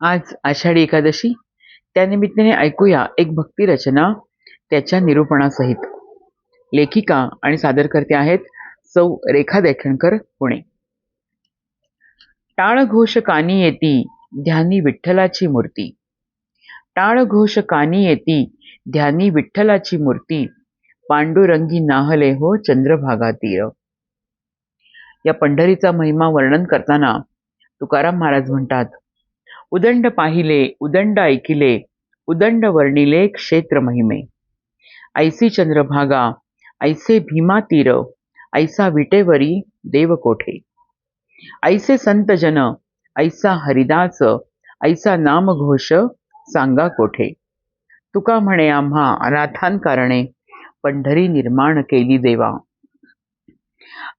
आज आषाढी एकादशी. त्यानिमित्ताने ऐकूया एक भक्ती रचना त्याच्या निरूपणासहित. लेखिका आणि सादरकर्ते आहेत सौ रेखा दैठणकर पुणे. टाळ घोष कानी येती ध्यानी विठ्ठलाची मूर्ती. टाळ घोष कानी येती ध्यानी विठ्ठलाची मूर्ती. पांडुरंगी नाहले हो चंद्रभागा तीर या पंढरीचा महिमा वर्णन करताना तुकाराम महाराज म्हणतात उदंड पाहिले उदंड ऐकिले उदंड वर्णिले क्षेत्र महिमे ऐसी चंद्रभागा ऐसे भीमा तीर ऐसा विटेवरी देवकोठे ऐसे संत जन ऐसा हरिदास ऐसा नामघोष सांगा कोठे तुका म्हणे आम्हा अनाथान कारणे पंढरी निर्माण केली देवा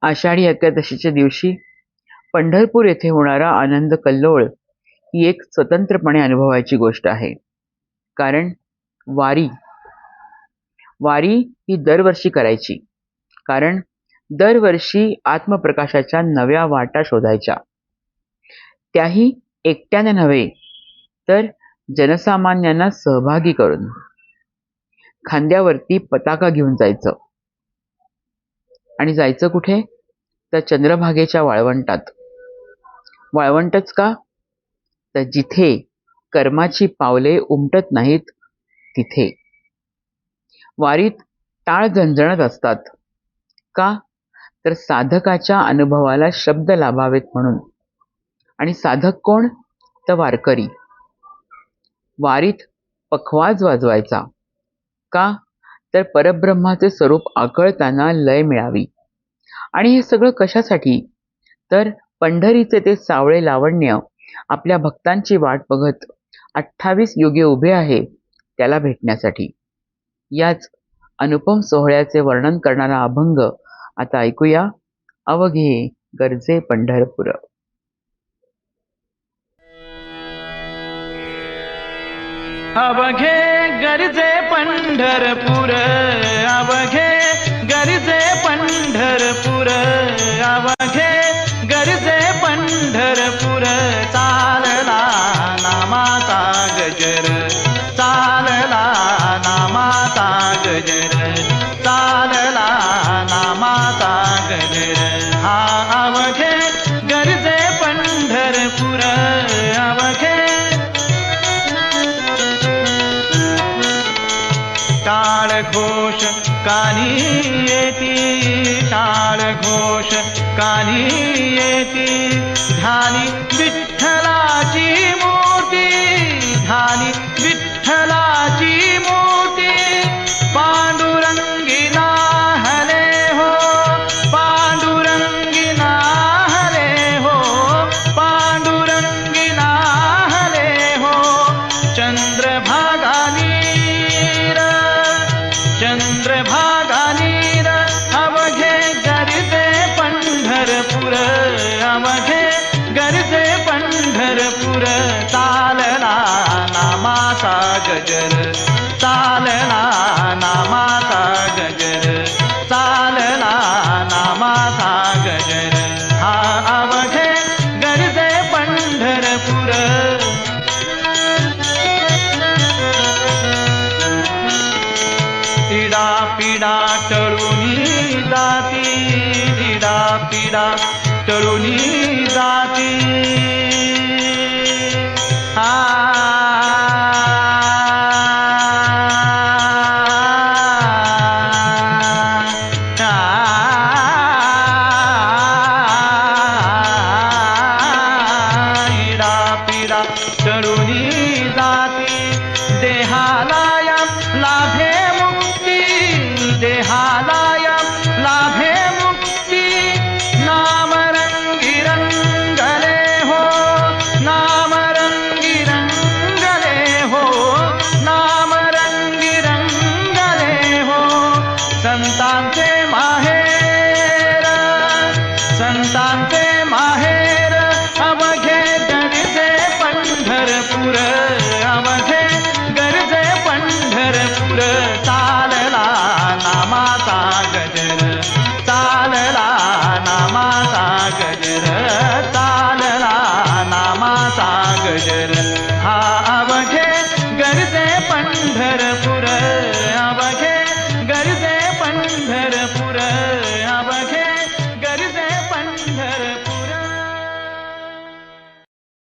आषाढी एकादशीच्या दिवशी पंढरपूर येथे होणारा आनंद कल्लोळ ही एक स्वतंत्रपणे अनुभवायची गोष्ट आहे. कारण वारी वारी ही दरवर्षी करायची. कारण दरवर्षी आत्मप्रकाशाच्या नव्या वाटा शोधायच्या. त्याही एकट्याने नव्हे तर जनसामान्यांना सहभागी करून खांद्यावरती पताका घेऊन जायचं. आणि जायचं कुठे? तर चंद्रभागेच्या वाळवंटात. वाळवंटच का? तर जिथे कर्माची पावले उमटत नाहीत तिथे. वारीत टाळ झणझणत असतात. का? तर साधकाच्या अनुभवाला शब्द लाभावेत म्हणून. आणि साधक कोण? तर वारकरी. वारीत पखवाज वाजवायचा. का? तर परब्रह्माचे स्वरूप आकळताना लय मिळावी. आणि हे सगळं कशासाठी? तर पंढरीचे ते सावळे लावण्य आपल्या भक्तांची वाट बघत अठ्ठावीस युगे उभे आहे त्याला भेटण्यासाठी. याच अनुपम सोहळ्याचे वर्णन करणारा अभंग आता ऐकूया. अवघे गरजे पंढरपूर. अवघे गरजे पंढरपूर. अवघे गरजे पंढरपूर. अवघे गरजे पंढरपूर. गजर चालला नामाचा गजर चालला नामाचा गजर. हा अवघे गरजे पंढरपूर अवघे. टाळ घोष कानी येती टाळ घोष कानी येती ध्यानी પીડા પીડા ટળુની દાતી પીડા પીડા ટળુની पिडा टळूनी जाती. देहालाया लाभे मुक्ती. देहालाया लाभे मुक्ती. नाम रंगी रंगले हो नाम रंगी रंगले हो नाम रंगी रंगले हो. संता